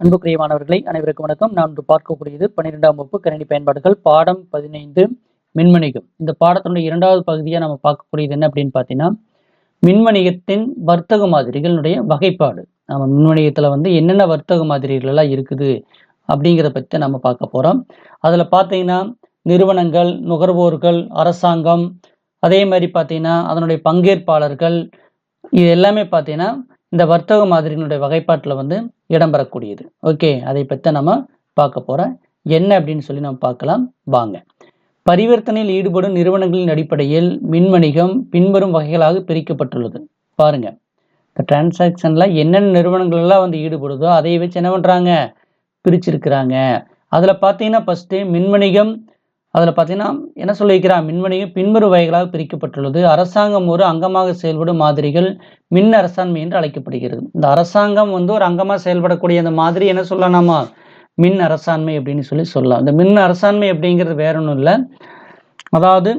அன்புக்குரியமானவர்களை அனைவருக்கும் வணக்கம். நான் இன்று பார்க்கக்கூடியது பன்னிரெண்டாம் வகுப்பு கணினி பயன்பாடுகள் பாடம் பதினைந்து மின்வணிகம் இந்த பாடத்தினுடைய இரண்டாவது பகுதியாக நம்ம பார்க்கக்கூடியது என்ன அப்படின்னு பார்த்தீங்கன்னா மின்வணிகத்தின் வர்த்தக மாதிரிகளுடைய வகைப்பாடு. நம்ம மின்வணிகத்தில் வந்து என்னென்ன வர்த்தக மாதிரிகள் எல்லாம் இருக்குது அப்படிங்கிறத பற்றி நம்ம பார்க்க போகிறோம் அதில் பார்த்தீங்கன்னா நிறுவனங்கள் நுகர்வோர்கள் அரசாங்கம் அதே மாதிரி பார்த்தீங்கன்னா அதனுடைய பங்கேற்பாளர்கள் இது எல்லாமே பார்த்தீங்கன்னா இந்த வர்த்தக மாதிரிகளுடைய வகைப்பாட்டில் வந்து இடம்பெறக்கூடியது. ஓகே அதை பற்றி நம்ம பார்க்க போகிறோம் என்ன அப்படின்னு சொல்லி நம்ம பார்க்கலாம். வாங்க. பரிவர்த்தனையில் ஈடுபடும் நிறுவனங்களின் அடிப்படையில் மின் வணிகம் பின்வரும் வகைகளாக பிரிக்கப்பட்டுள்ளது. பாருங்க. இப்போ டிரான்சாக்ஷனில் என்னென்ன நிறுவனங்கள் எல்லாம் வந்து ஈடுபடுதோ அதை வச்சு என்ன பண்ணுறாங்க பிரிச்சிருக்கிறாங்க. அதில் பார்த்தீங்கன்னா ஃபஸ்ட்டு மின் வணிகம் அதில் பார்த்தீங்கன்னா என்ன சொல்லியிருக்கிறார்? மின்மணியும் பின்வரும் வகைகளாக பிரிக்கப்பட்டுள்ளது. அரசாங்கம் ஒரு அங்கமாக செயல்படும் மாதிரிகள் மின் அரசாண்மை என்று அழைக்கப்படுகிறது. இந்த அரசாங்கம் வந்து ஒரு அங்கமாக செயல்படக்கூடிய அந்த மாதிரி என்ன சொல்லலாமா? மின் அரசாண்மை அப்படின்னு சொல்லி சொல்லலாம். இந்த மின் அரசாண்மை அப்படிங்கிறது வேற ஒன்றும் இல்லை. அதாவது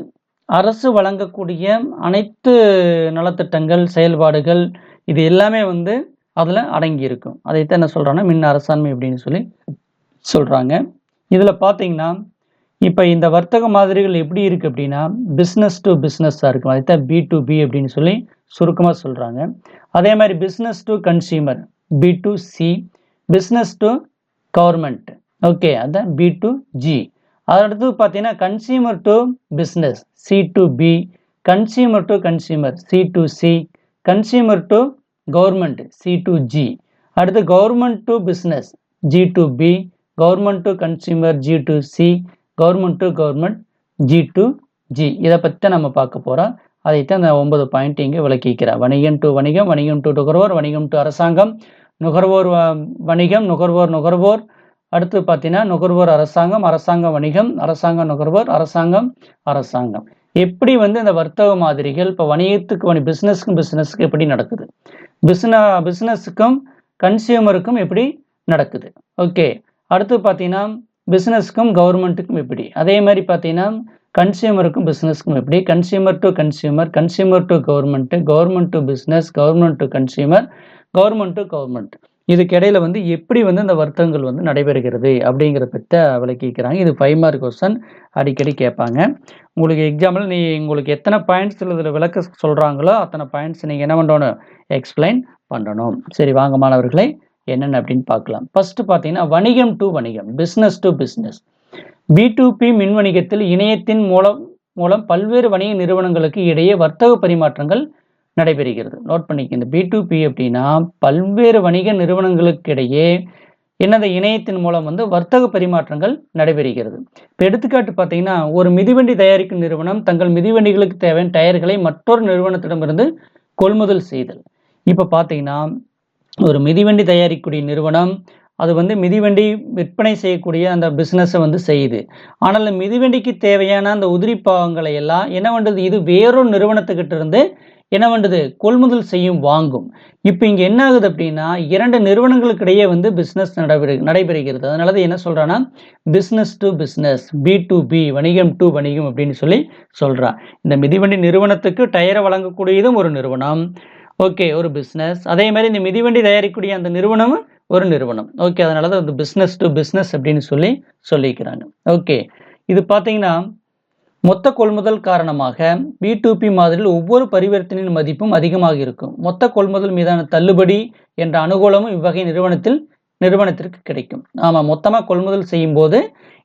அரசு வழங்கக்கூடிய அனைத்து நலத்திட்டங்கள் செயல்பாடுகள் இது எல்லாமே வந்து அதில் அடங்கியிருக்கும். அதைத்தான் என்ன சொல்கிறாங்கன்னா மின் அரசாண்மை அப்படின்னு சொல்லி சொல்கிறாங்க இதில் பார்த்தீங்கன்னா இப்போ இந்த வர்த்தக மாதிரிகள் எப்படி இருக்குது அப்படின்னா பிஸ்னஸ் டு பிஸ்னஸாக இருக்கும். அதுதான் பி டு பி அப்படின்னு சொல்லி சுருக்கமாக சொல்கிறாங்க அதே மாதிரி business to consumer B to C business to government okay அதான் பி டு ஜி அடுத்து பார்த்தீங்கன்னா consumer to business C to B consumer to consumer C to C consumer to government C to G அடுத்து government to business G to B government to consumer G to C government to government G to G இதை பற்றி தான் நம்ம பார்க்க போகிறோம் அதைத்தான் அந்த ஒன்பது பாயிண்ட் இங்கே விளக்கிக்கிறார். வணிகம் டு வணிகம் வணிகம் டு நுகர்வோர் வணிகம் டு அரசாங்கம். நுகர்வோர் வணிகம் நுகர்வோர் நுகர்வோர். அடுத்து பார்த்தீங்கன்னா நுகர்வோர் அரசாங்கம் அரசாங்கம் வணிகம் அரசாங்கம் நுகர்வோர் அரசாங்கம் அரசாங்கம். எப்படி வந்து இந்த வர்த்தக மாதிரிகள் இப்போ வணிகத்துக்கு வணி பிஸ்னஸ்க்கும் பிஸ்னஸ்க்கு எப்படி நடக்குது? பிஸ்ன பிஸ்னஸுக்கும் கன்சியூமருக்கும் எப்படி நடக்குது? ஓகே அடுத்து பார்த்தீங்கன்னா பிஸ்னஸ்க்கும் கவர்மெண்ட்டுக்கும் எப்படி? அதே மாதிரி பார்த்தீங்கன்னா கன்சியூமருக்கும் பிஸ்னஸ்க்கும் எப்படி? Consumer to consumer consumer to government government to business government to consumer government to government இதுக்கிடையில் வந்து எப்படி வந்து இந்த வர்த்தகங்கள் வந்து நடைபெறுகிறது அப்படிங்கிற பற்றி விளக்கிக்கிறாங்க இது ஃபைவ் மார்க் கொஸ்டன் அடிக்கடி கேட்பாங்க. உங்களுக்கு எக்ஸாம்பிள் நீ உங்களுக்கு எத்தனை பாயிண்ட்ஸ் இதில் விளக்க சொல்கிறாங்களோ அத்தனை பாயிண்ட்ஸ் நீங்கள் என்ன பண்ணணும்? எக்ஸ்பிளைன் பண்ணணும். சரி வாங்க மாணவர்களை. என்னென்ன அப்படின்னு பார்க்கலாம். ஃபர்ஸ்ட் பார்த்தீங்கன்னா வணிகம் டு வணிகம் business to business B to B மின் வணிகத்தில் இணையத்தின் மூலம் மூலம் பல்வேறு வணிக நிறுவனங்களுக்கு இடையே வர்த்தக பரிமாற்றங்கள் நடைபெறுகிறது. நோட் பண்ணிக்க இந்த பி டு பி அப்படின்னா பல்வேறு வணிக நிறுவனங்களுக்கு இடையே என்னது இணையத்தின் மூலம் வந்து வர்த்தக பரிமாற்றங்கள் நடைபெறுகிறது. இப்போ எடுத்துக்காட்டு பார்த்தீங்கன்னா ஒரு மிதிவண்டி தயாரிக்கும் நிறுவனம் தங்கள் மிதிவண்டிகளுக்கு தேவையான டயர்களை மற்றொரு நிறுவனத்திடமிருந்து கொள்முதல் செய்தல். இப்போ பார்த்தீங்கன்னா ஒரு மிதிவண்டி தயாரிக்கக்கூடிய நிறுவனம் அது வந்து மிதிவண்டி விற்பனை செய்யக்கூடிய அந்த பிஸ்னஸை வந்து செய்யுது. ஆனால் அந்த மிதிவண்டிக்கு தேவையான அந்த உதிரி பாகங்களை எல்லாம் என்ன பண்ணுறது இது வேறொரு நிறுவனத்துக்கிட்ட இருந்து என்ன பண்ணுறது கொள்முதல் செய்யும் வாங்கும். இப்போ இங்கே என்ன ஆகுது அப்படின்னா இரண்டு நிறுவனங்களுக்கு இடையே வந்து பிஸ்னஸ் நடைபெறு நடைபெறுகிறது. அதனால தான் என்ன சொல்கிறான்னா business to business B to B வணிகம் டு வணிகம் அப்படின்னு சொல்லி சொல்கிறான் இந்த மிதிவண்டி நிறுவனத்துக்கு டயரை வழங்கக்கூடியதும் ஒரு நிறுவனம். ஓகே ஒரு பிஸ்னஸ் அதே மாதிரி இந்த மிதிவண்டி தயாரிக்கக்கூடிய அந்த நிறுவனமும் ஒரு நிறுவனம். ஓகே அதனால தான் வந்து பிஸ்னஸ் டு பிஸ்னஸ் அப்படின்னு சொல்லி சொல்லிக்கிறாங்க. ஓகே இது பார்த்தீங்கன்னா மொத்த கொள்முதல் காரணமாக பி டு பி மாதிரியில் ஒவ்வொரு பரிவர்த்தனையின் மதிப்பும் அதிகமாக இருக்கும். மொத்த கொள்முதல் மீதான தள்ளுபடி என்ற அனுகூலமும் இவ்வகை நிறுவனத்தில் நிறுவனத்திற்கு கிடைக்கும். ஆமாம் மொத்தமாக கொள்முதல் செய்யும் போது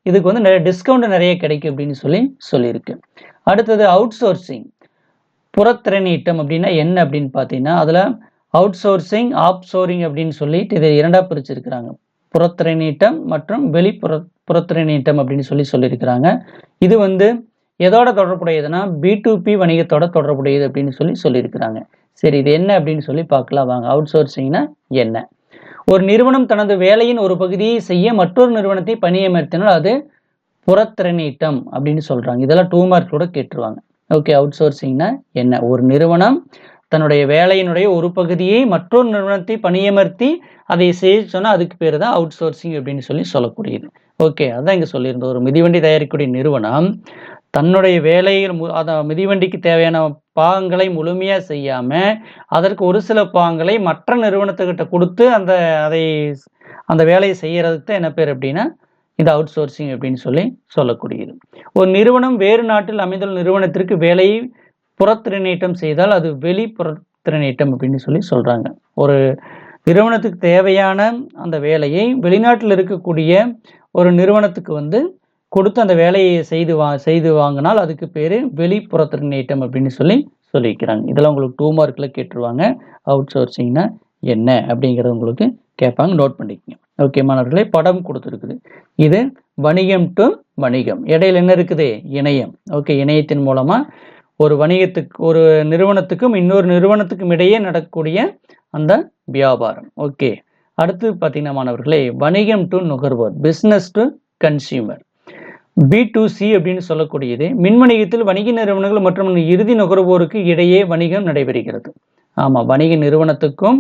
இதுக்கு வந்து நிறைய டிஸ்கவுண்ட் நிறைய கிடைக்கும் அப்படின்னு சொல்லி சொல்லியிருக்கு. அடுத்தது அவுட் சோர்சிங் புறத்திறனீட்டம் அப்படின்னா என்ன அப்படின்னு பார்த்தீங்கன்னா அதில் அவுட் சோர்சிங் ஆப் சோரிங் அப்படின்னு சொல்லிட்டு இதை இரண்டாக பிரிச்சிருக்கிறாங்க. புறத்திறனீட்டம் மற்றும் வெளிப்புற புறத்திறனீட்டம் அப்படின்னு சொல்லி சொல்லியிருக்கிறாங்க. இது வந்து எதோட தொடர்புடையதுன்னா பி டு பி வணிகத்தோட தொடர்புடையது அப்படின்னு சொல்லி சொல்லியிருக்கிறாங்க. சரி இது என்ன அப்படின்னு சொல்லி பார்க்கலாம். வாங்க அவுட் சோர்சிங்னா என்ன? ஒரு நிறுவனம் தனது வேலையின் ஒரு பகுதியை செய்ய மற்றொரு நிறுவனத்தை பணியமர்த்தினால் அது புறத்திறனீட்டம் அப்படின்னு சொல்கிறாங்க இதெல்லாம் டூ மார்க் கூட கேட்டுருவாங்க. ஓகே அவுட் சோர்சிங்னா என்ன? ஒரு நிறுவனம் தன்னுடைய வேலையினுடைய ஒரு பகுதியை மற்றொரு நிறுவனத்தை பணியமர்த்தி அதை செய்ய சொன்னால் அதுக்கு பேர் தான் அவுட் சோர்சிங் அப்படின்னு சொல்லி சொல்லக்கூடியது. ஓகே அதான் இங்கே சொல்லியிருந்தோம் ஒரு மிதிவண்டி தயாரிக்கக்கூடிய நிறுவனம் தன்னுடைய வேலையில் மு அதை மிதிவண்டிக்கு தேவையான பாகங்களை முழுமையாக செய்யாமல் அதற்கு ஒரு சில பாகங்களை மற்ற நிறுவனத்துக்கிட்ட கொடுத்து அந்த அதை அந்த வேலையை செய்கிறதுக்கு தான் என்ன பேர் அப்படின்னா இது அவுட் சோர்சிங் அப்படின்னு சொல்லி சொல்லக்கூடியது. ஒரு நிறுவனம் வேறு நாட்டில் அமைந்துள்ள நிறுவனத்திற்கு வேலையை புறத்திறனேற்றம் செய்தால் அது வெளி புறத்திறனேற்றம் அப்படின்னு சொல்லி சொல்கிறாங்க ஒரு நிறுவனத்துக்கு தேவையான அந்த வேலையை வெளிநாட்டில் இருக்கக்கூடிய ஒரு நிறுவனத்துக்கு வந்து கொடுத்து அந்த வேலையை செய்து வா செய்து வாங்கினால் அதுக்கு பேர் வெளிப்புறத்திறனேற்றம் அப்படின்னு சொல்லி சொல்லிக்கிறாங்க இதெல்லாம் உங்களுக்கு டூ மார்க்கில் கேட்டுருவாங்க. அவுட் சோர்சிங்னா என்ன அப்படிங்கிறது உங்களுக்கு கேட்பாங்க. நோட் பண்ணிக்கோங்க. ஓகே மாணவர்களே படம் கொடுத்துருக்குது. இது வணிகம் டு வணிகம். இடையில என்ன இருக்குது? இணையம். ஓகே இணையத்தின் மூலமாக ஒரு வணிகத்துக்கு ஒரு நிறுவனத்துக்கும் இன்னொரு நிறுவனத்துக்கும் இடையே நடக்கக்கூடிய அந்த வியாபாரம். ஓகே அடுத்து பார்த்தீங்கன்னா மாணவர்களே வணிகம் டு நுகர்வோர் business to consumer B to C அப்படின்னு சொல்லக்கூடியது மின் வணிகத்தில் வணிக நிறுவனங்கள் மற்றும் இறுதி நுகர்வோருக்கு இடையே வணிகம் நடைபெறுகிறது. ஆமாம் வணிக நிறுவனத்துக்கும்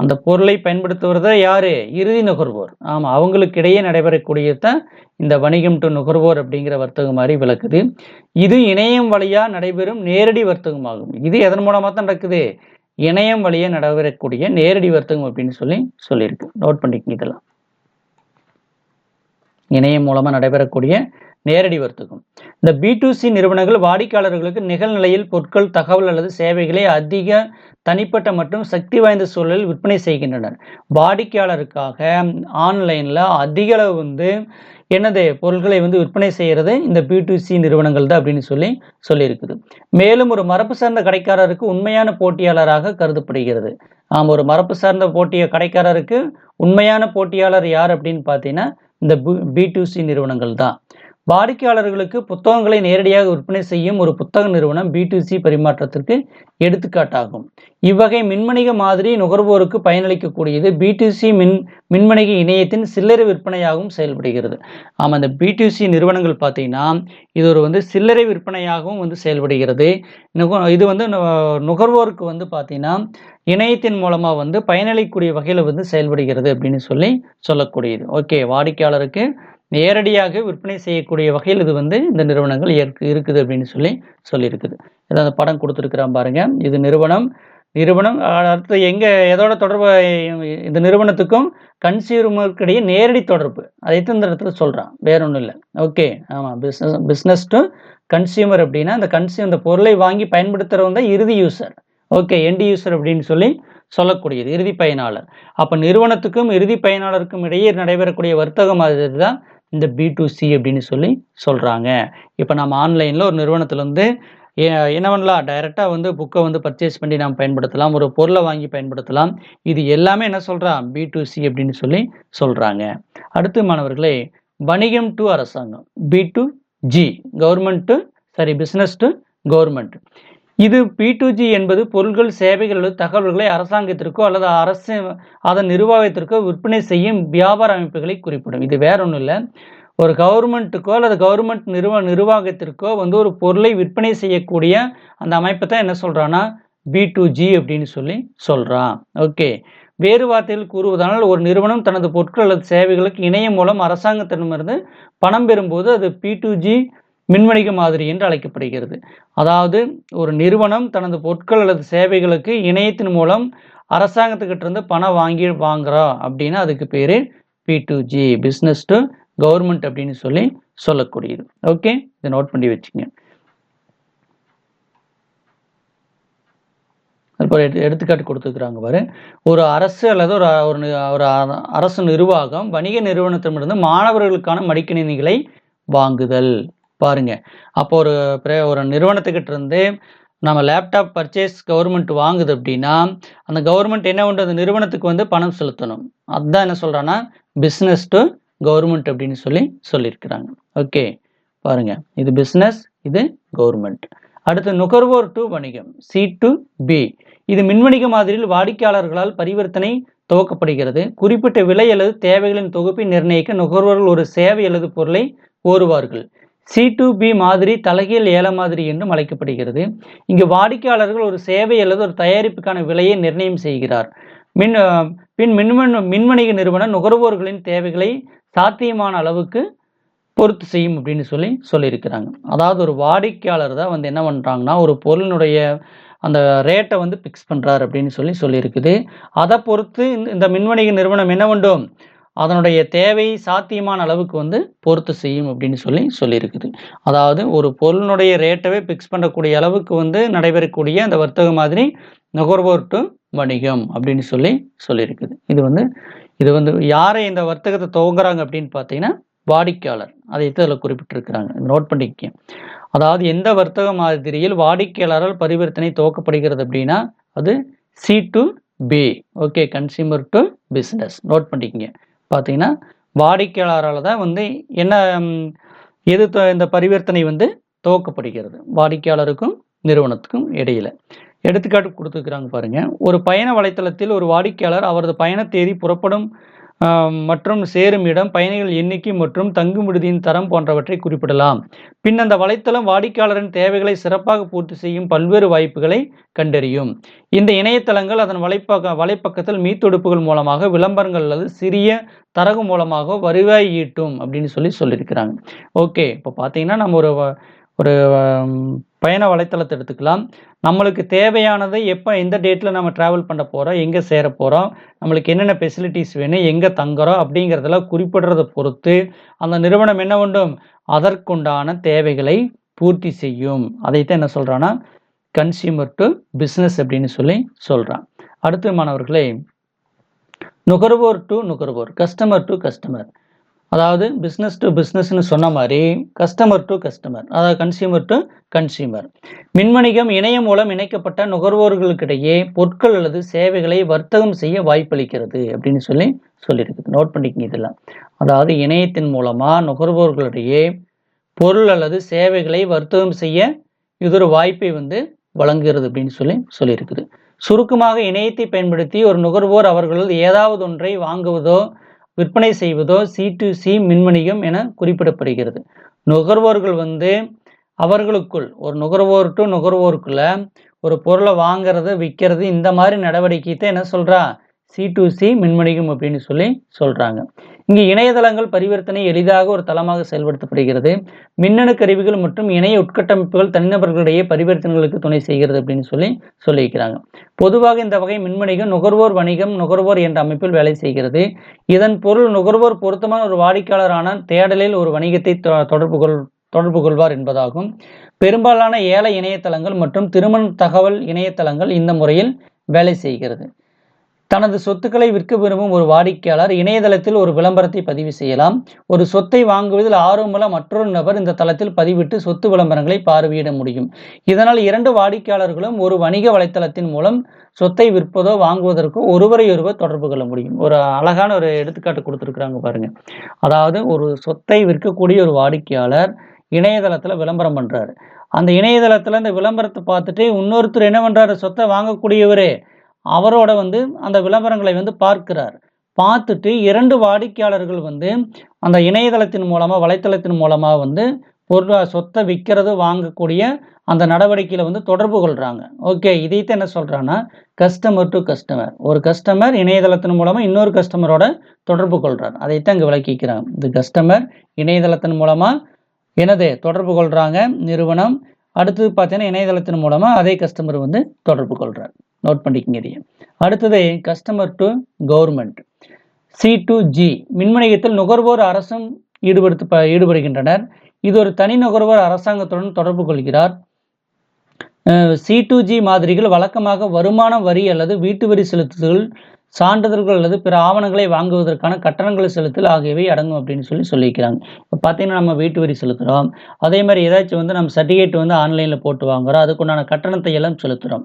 அந்த பொருளை பயன்படுத்துவத யாரு? இறுதி நுகர்வோர். ஆமாம் அவங்களுக்கு இடையே நடைபெறக்கூடியதான் இந்த வணிகம் டு நுகர்வோர் அப்படிங்கிற வர்த்தகம் மாதிரி விளக்குது. இது இணையம் வழியாக நடைபெறும் நேரடி வர்த்தகமாகும். இது எதன் மூலமாக தான் நடக்குது? இணையம் வழியாக நடைபெறக்கூடிய நேரடி வர்த்தகம் அப்படின்னு சொல்லி சொல்லியிருக்கு. நோட் பண்ணிக்கங்க இதெல்லாம். இணையம் மூலமாக நடைபெறக்கூடிய நேரடி வர்த்தகம். இந்த பி டு சி நிறுவனங்கள் வாடிக்கையாளர்களுக்கு நிகழ்நிலையில் பொருட்கள் தகவல் அல்லது சேவைகளை அதிக தனிப்பட்ட மற்றும் சக்தி வாய்ந்த சூழலில் விற்பனை செய்கின்றனர். வாடிக்கையாளருக்காக ஆன்லைனில் அதிக அளவு வந்து என்னது பொருட்களை வந்து விற்பனை செய்கிறது இந்த பி டு சி நிறுவனங்கள் தான் அப்படின்னு சொல்லி சொல்லியிருக்குது. மேலும் ஒரு மரபு சார்ந்த கடைக்காரருக்கு உண்மையான போட்டியாளராக கருதப்படுகிறது. ஆமாம் ஒரு மரபு சார்ந்த போட்டிய கடைக்காரருக்கு உண்மையான போட்டியாளர் யார் அப்படின்னு பார்த்தீங்கன்னா இந்த பி டு சி நிறுவனங்கள் தான். வாடிக்கையாளர்களுக்கு புத்தகங்களை நேரடியாக விற்பனை செய்யும் ஒரு புத்தக நிறுவனம் பிடிசி பரிமாற்றத்திற்கு எடுத்துக்காட்டாகும். இவ்வகை மின்வணிக மாதிரி நுகர்வோருக்கு பயனளிக்கக்கூடியது பிடிசி மின் மின்வணிக இணையத்தின் சில்லறை விற்பனையாகவும் செயல்படுகிறது. ஆமாம் இந்த பிடிசி நிறுவனங்கள் பார்த்தீங்கன்னா இது ஒரு வந்து சில்லறை விற்பனையாகவும் வந்து செயல்படுகிறது. இது வந்து நு- நுகர்வோருக்கு வந்து பார்த்தீங்கன்னா இணையத்தின் மூலமாக வந்து பயனளிக்கக்கூடிய வகையில் வந்து செயல்படுகிறது அப்படின்னு சொல்லி சொல்லக்கூடியது. ஓகே வாடிக்கையாளருக்கு நேரடியாக விற்பனை செய்யக்கூடிய வகையில் இது வந்து இந்த நிறுவனங்கள் இருக்கு- இருக்குது அப்படின்னு சொல்லி சொல்லியிருக்குது. இதை அந்த படம் கொடுத்துருக்குறான் பாருங்கள் இது நிறுவனம். நிறுவனம் அடுத்து எங்கே எதோட தொடர்பு இந்த நிறுவனத்துக்கும் கன்சியூமருக்கு இடையே நேரடி தொடர்பு. அதைத்தான் இந்த இடத்துல சொல்கிறான் வேற ஒன்றும் இல்லை. ஓகே. ஆமாம் பிஸ்னஸ் பிஸ்னஸ் டு கன்சியூமர் அப்படின்னா அந்த கன்சியூம் அந்த பொருளை வாங்கி பயன்படுத்துகிறவங்க தான் இறுதி யூசர் ஓகே எண்ட் யூசர் அப்படின்னு சொல்லி சொல்லக்கூடியது. இறுதி பயனாளர். அப்போ நிறுவனத்துக்கும் இறுதி பயனாளருக்கும் இடையே நடைபெறக்கூடிய வர்த்தகம் அதுதான். இந்த பி டு சி அப்படின்னு சொல்லி சொல்கிறாங்க இப்போ நம்ம ஆன்லைனில் ஒரு நிறுவனத்துலேருந்து ஏ- என்ன பண்ணலாம்? டைரெக்டாக வந்து புக்கை வந்து பர்ச்சேஸ் பண்ணி நாம் பயன்படுத்தலாம். ஒரு பொருளை வாங்கி பயன்படுத்தலாம். இது எல்லாமே என்ன சொல்கிறான் பி டு சி அப்படின்னு சொல்லி சொல்கிறாங்க அடுத்து மாணவர்களே வணிகம் டு அரசாங்கம். B to G government to sorry business to government இது பி டு ஜி என்பது பொருட்கள் சேவைகள் அல்லது தகவல்களை அரசாங்கத்திற்கோ அல்லது அரசு அதன் நிர்வாகத்திற்கோ விற்பனை செய்யும் வியாபார அமைப்புகளை குறிப்பிடும். இது வேற ஒன்றும் இல்லை. ஒரு கவர்மெண்ட்டுக்கோ அல்லது கவர்மெண்ட் நிறுவ நிர்வாகத்திற்கோ வந்து ஒரு பொருளை விற்பனை செய்யக்கூடிய அந்த அமைப்பை தான் என்ன சொல்கிறான்னா பி டு ஜி அப்படின்னு சொல்லி சொல்கிறான் ஓகே. வேறு வார்த்தையில் கூறுவதானால் ஒரு நிறுவனம் தனது பொருட்கள் அல்லது சேவைகளுக்கு இணையம் மூலம் அரசாங்கத்திடமிருந்து பணம் பெறும்போது அது பி டு ஜி மின்வணிக மாதிரி என்று அழைக்கப்படுகிறது. அதாவது ஒரு நிறுவனம் தனது பொருட்கள் அல்லது சேவைகளுக்கு இணையத்தின் மூலம் அரசாங்கத்துக்கிட்ட இருந்து பணம் வாங்கி வாங்குகிறோம் அப்படின்னா அதுக்கு பேர் B to G business to government அப்படின்னு சொல்லி சொல்லக்கூடியது. ஓகே இதை நோட் பண்ணி வச்சுங்க இப்போ எடுத்துக்காட்டு கொடுத்துருக்குறாங்க பாரு. ஒரு அரசு அல்லது ஒரு ஒரு ஒரு அரசு நிர்வாகம் வணிக நிறுவனத்திடமிருந்து மாணவர்களுக்கான மடிக்கணினிகளை வாங்குதல். பாருங்க. அப்போ ஒரு ஒரு நிறுவனத்துக்கிட்ட இருந்து நம்ம லேப்டாப் பர்ச்சேஸ் கவர்மெண்ட் வாங்குது அப்படின்னா அந்த கவர்மெண்ட் என்ன பண்ணுறது அந்த நிறுவனத்துக்கு வந்து பணம் செலுத்தணும். அதுதான் என்ன சொல்கிறான்னா பிஸ்னஸ் டு கவர்மெண்ட் அப்படின்னு சொல்லி சொல்லியிருக்கிறாங்க. ஓகே பாருங்க. இது பிஸ்னஸ் இது கவர்மெண்ட் அடுத்து நுகர்வோர் டு வணிகம் சி டு பி இது மின்வணிக மாதிரியில் வாடிக்கையாளர்களால் பரிவர்த்தனை துவக்கப்படுகிறது. குறிப்பிட்ட விலை அல்லது தேவைகளின் தொகுப்பை நிர்ணயிக்க நுகர்வோர்கள் ஒரு சேவை அல்லது பொருளை கோருவார்கள். சி டு பி மாதிரி தலைகீழ் ஏல மாதிரி என்றும் அழைக்கப்படுகிறது. இங்கு வாடிக்கையாளர்கள் ஒரு சேவை அல்லது ஒரு தயாரிப்புக்கான விலையை நிர்ணயம் செய்கிறார். மின் பின் மின்வண மின்வணிக நிறுவனம் நுகர்வோர்களின் தேவைகளை சாத்தியமான அளவுக்கு பொறுத்து செய்யும் அப்படின்னு சொல்லி சொல்லியிருக்கிறாங்க. அதாவது ஒரு வாடிக்கையாளர் தான் வந்து என்ன பண்ணுறாங்கன்னா ஒரு பொருளினுடைய அந்த ரேட்டை வந்து ஃபிக்ஸ் பண்ணுறாரு அப்படின்னு சொல்லி சொல்லியிருக்குது. அதை பொறுத்து இந்த- இந்த மின்வணிக நிறுவனம் என்ன வேண்டும்? அதனுடைய தேவை சாத்தியமான அளவுக்கு வந்து பொறுத்து செய்யும் அப்படின்னு சொல்லி சொல்லியிருக்குது. அதாவது ஒரு பொருளினுடைய ரேட்டவே ஃபிக்ஸ் பண்ணக்கூடிய அளவுக்கு வந்து நடைபெறக்கூடிய அந்த வர்த்தக மாதிரி நுகர்வோர் டு வணிகம் அப்படின்னு சொல்லி சொல்லியிருக்குது. இது வந்து இது வந்து யாரை இந்த வர்த்தகத்தை துவங்குறாங்க அப்படின்னு பார்த்தீங்கன்னா வாடிக்கையாளர். அதை இதில் குறிப்பிட்டிருக்கிறாங்க. நோட் பண்ணிக்க அதாவது எந்த வர்த்தக மாதிரியில் வாடிக்கையாளரால் பரிவர்த்தனை துவக்கப்படுகிறது அப்படின்னா அது C to B okay consumer to business note பண்ணிக்கங்க. பார்த்தீங்கன்னா வாடிக்கையாளரால் தான் வந்து என்ன எது த- இந்த பரிவர்த்தனை வந்து துவக்கப்படுகிறது. வாடிக்கையாளருக்கும் நிறுவனத்துக்கும் இடையில. எடுத்துக்காட்டு கொடுத்துருக்குறாங்க பாருங்க. ஒரு பயண வலைத்தளத்தில் ஒரு வாடிக்கையாளர் அவரது பயண தேதி புறப்படும் மற்றும் சேரும் இடம் பயணிகள் எண்ணிக்கை மற்றும் தங்கும் விடுதியின் தரம் போன்றவற்றை குறிப்பிடலாம். பின் அந்த வலைத்தளம் வாடிக்கையாளரின் தேவைகளை சிறப்பாக பூர்த்தி செய்யும் பல்வேறு வாய்ப்புகளை கண்டறியும். இந்த இணையதளங்கள் அதன் வலைப்பக்க வலைப்பக்கத்தில் மீத்தொடுப்புகள் மூலமாக விளம்பரங்கள் அல்லது சிறிய தரகு மூலமாக வருவாய் ஈட்டும் அப்படின்னு சொல்லி சொல்லியிருக்கிறாங்க. ஓகே இப்போ பார்த்தீங்கன்னா நம்ம ஒரு ஒரு பயண வலைத்தளத்தை எடுத்துக்கலாம். நம்மளுக்கு தேவையானதை எப்போ எந்த டேட்டில் நம்ம ட்ராவல் பண்ண போகிறோம் எங்கே சேர போகிறோம் நம்மளுக்கு என்னென்ன ஃபெசிலிட்டிஸ் வேணும் எங்கே தங்குறோம் அப்படிங்கிறதெல்லாம் குறிப்பிடுறதை பொறுத்து அந்த நிறுவனம் என்ன வேண்டும்? அதற்குண்டான தேவைகளை பூர்த்தி செய்யும். அதைத்தான் என்ன சொல்கிறான்னா கன்சியூமர் டு பிஸ்னஸ் அப்படின்னு சொல்லி சொல்கிறான் அடுத்து மாணவர்களே நுகர்வோர் டு நுகர்வோர் கஸ்டமர் டு கஸ்டமர் அதாவது பிஸ்னஸ் டு பிஸ்னஸ்னு சொன்ன மாதிரி கஸ்டமர் டு கஸ்டமர் அதாவது கன்சியூமர் டு கன்சியூமர் மின்வணிகம் இணையம் மூலம் இணைக்கப்பட்ட நுகர்வோர்களுக்கிடையே பொருட்கள் அல்லது சேவைகளை வர்த்தகம் செய்ய வாய்ப்பளிக்கிறது அப்படின்னு சொல்லி சொல்லியிருக்குது நோட் பண்ணிக்கங்க இதெல்லாம் அதாவது இணையத்தின் மூலமாக நுகர்வோர்களிடையே பொருள் அல்லது சேவைகளை வர்த்தகம் செய்ய இது ஒரு வாய்ப்பை வந்து வழங்குகிறது அப்படின்னு சொல்லி சொல்லியிருக்குது. சுருக்கமாக இணையத்தை பயன்படுத்தி ஒரு நுகர்வோர் அவர்களது ஏதாவது ஒன்றை வாங்குவதோ விற்பனை செய்வதோ சி டு சி மின்வணிகம் என குறிப்பிடப்படுகிறது. நுகர்வோர்கள் வந்து அவர்களுக்குள் ஒரு நுகர்வோர் டு நுகர்வோருக்குள்ள ஒரு பொருளை வாங்குறது விற்கிறது இந்த மாதிரி நடவடிக்கை தான் என்ன சொல்கிறா சி டு சி மின்வணிகம் அப்படின்னு சொல்லி சொல்கிறாங்க இங்கு இணையதளங்கள் பரிவர்த்தனை எளிதாக ஒரு தளமாக செயல்படுத்தப்படுகிறது. மின்னணு கருவிகள் மற்றும் இணைய உட்கட்டமைப்புகள் தனிநபர்களிடையே பரிவர்த்தனைகளுக்கு துணை செய்கிறது அப்படின்னு சொல்லி சொல்லியிருக்கிறாங்க. பொதுவாக இந்த வகை மின்மணிகள் நுகர்வோர் வணிகம் நுகர்வோர் என்ற அமைப்பில் வேலை செய்கிறது. இதன் பொருள் நுகர்வோர் பொருத்தமான ஒரு வாடிக்கையாளரான தேடலில் ஒரு வணிகத்தை தொ- தொடர்பு கொள் தொடர்பு கொள்வார் என்பதாகும். பெரும்பாலான ஏழை இணையதளங்கள் மற்றும் திருமண தகவல் இணையதளங்கள் இந்த முறையில் வேலை செய்கிறது. தனது சொத்துக்களை விற்க விரும்பும் ஒரு வாடிக்கையாளர் இணையதளத்தில் ஒரு விளம்பரத்தை பதிவு செய்யலாம். ஒரு சொத்தை வாங்குவதில் ஆர்வமுள்ள மற்றொரு நபர் இந்த தளத்தில் பதிவிட்டு சொத்து விளம்பரங்களை பார்வையிட முடியும். இதனால் இரண்டு வாடிக்கையாளர்களும் ஒரு வணிக வலைத்தளத்தின் மூலம் சொத்தை விற்பதோ வாங்குவதற்கோ ஒருவரை ஒருவர் தொடர்பு கொள்ள முடியும். ஒரு அழகான ஒரு எடுத்துக்காட்டு கொடுத்துருக்குறாங்க பாருங்க. அதாவது ஒரு சொத்தை விற்கக்கூடிய ஒரு வாடிக்கையாளர் இணையதளத்தில் விளம்பரம் பண்ணுறாரு அந்த இணையதளத்தில் அந்த விளம்பரத்தை பார்த்துட்டு இன்னொருத்தர் என்ன பண்ணுறாரு சொத்தை வாங்கக்கூடியவரே அவரோட வந்து அந்த விளம்பரங்களை வந்து பார்க்கிறார். பார்த்துட்டு இரண்டு வாடிக்கையாளர்கள் வந்து அந்த இணையதளத்தின் மூலமாக வலைத்தளத்தின் மூலமாக வந்து பொருள் சொத்தை விற்கிறது வாங்கக்கூடிய அந்த நடவடிக்கையில் வந்து தொடர்பு கொள்கிறாங்க ஓகே இதைத்தான் என்ன சொல்கிறான்னா கஸ்டமர் டு கஸ்டமர் ஒரு கஸ்டமர் இணையதளத்தின் மூலமாக இன்னொரு கஸ்டமரோட தொடர்பு கொள்கிறார் அதைத்தான் இங்கே விளக்கிக்கிறாங்க. இந்த கஸ்டமர் இணையதளத்தின் மூலமாக எனது தொடர்பு கொள்கிறாங்க நிறுவனம். அடுத்தது பார்த்தீங்கன்னா இணையதளத்தின் மூலமாக அதே கஸ்டமர் வந்து தொடர்பு கொள்கிறார் நோட் பண்ணிக்கங்க இதையும் அடுத்தது customer to government C to G மின்வணிகத்தில் நுகர்வோர் அரசும் ஈடுபடுத்த ஈடுபடுகின்றனர். இது ஒரு தனி நுகர்வோர் அரசாங்கத்துடன் தொடர்பு கொள்கிறார். சி டு ஜி மாதிரிகள் வழக்கமாக வருமான வரி அல்லது வீட்டு வரி செலுத்துதல் சான்றிதழ்கள் அல்லது பிற ஆவணங்களை வாங்குவதற்கான கட்டணங்களை செலுத்தல் ஆகியவை அடங்கும் அப்படின்னு சொல்லி சொல்லியிருக்கிறாங்க. இப்போ பார்த்தீங்கன்னா நம்ம வீட்டு வரி செலுத்துகிறோம் அதே மாதிரி ஏதாச்சும் வந்து நம்ம சர்டிஃபிகேட் வந்து ஆன்லைனில் போட்டு வாங்குறோம். அதுக்குண்டான கட்டணத்தை எல்லாம் செலுத்துகிறோம்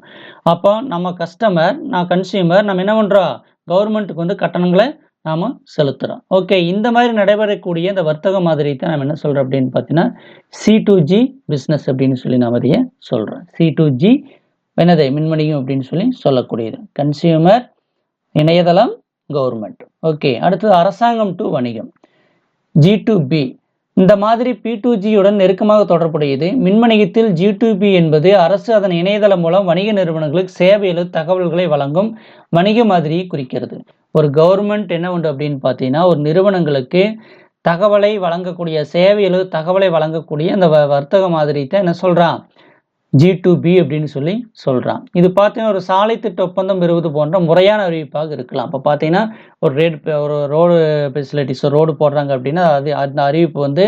அப்போ நம்ம கஸ்டமர் நான் கன்சியூமர் நம்ம என்ன பண்ணுறோம் கவர்மெண்ட்டுக்கு வந்து கட்டணங்களை நாம் செலுத்துகிறோம் ஓகே இந்த மாதிரி நடைபெறக்கூடிய இந்த வர்த்தக மாதிரி தான் நம்ம என்ன சொல்கிறோம் அப்படின்னு பார்த்தீங்கன்னா சி டு ஜி பிஸ்னஸ் அப்படின்னு சொல்லி நாம் அதையே சொல்கிறோம் சி டு ஜி என்னது? மின்வணிகம் அப்படின்னு சொல்லி சொல்லக்கூடியது. கன்சியூமர் இணையதளம் கவர்மெண்ட் ஓகே அடுத்தது அரசாங்கம் டு வணிகம். ஜி டு பி இந்த மாதிரி பி டு ஜியுடன் நெருக்கமாக தொடர்புடையது. மின்வணிகத்தில் ஜி டு பி என்பது அரசு அதன் இணையதளம் மூலம் வணிக நிறுவனங்களுக்கு சேவையில் தகவல்களை வழங்கும் வணிக மாதிரியை குறிக்கிறது. ஒரு கவர்மெண்ட் என்ன உண்டு அப்படின்னு பார்த்தீங்கன்னா ஒரு நிறுவனங்களுக்கு தகவலை வழங்கக்கூடிய சேவையில் தகவலை வழங்கக்கூடிய அந்த வ- வர்த்தக மாதிரி தான் என்ன சொல்கிறான் ஜி டு பி அப்படின்னு சொல்லி சொல்கிறான் இது பார்த்தீங்கன்னா ஒரு சாலை திட்ட ஒப்பந்தம் பெறுவது போன்ற முறையான அறிவிப்பாக இருக்கலாம். இப்போ பார்த்தீங்கன்னா ஒரு ரேட் ஒரு ரோடு ஃபெசிலிட்டிஸ் ரோடு போடுறாங்க அப்படின்னா அது அந்த அறிவிப்பு வந்து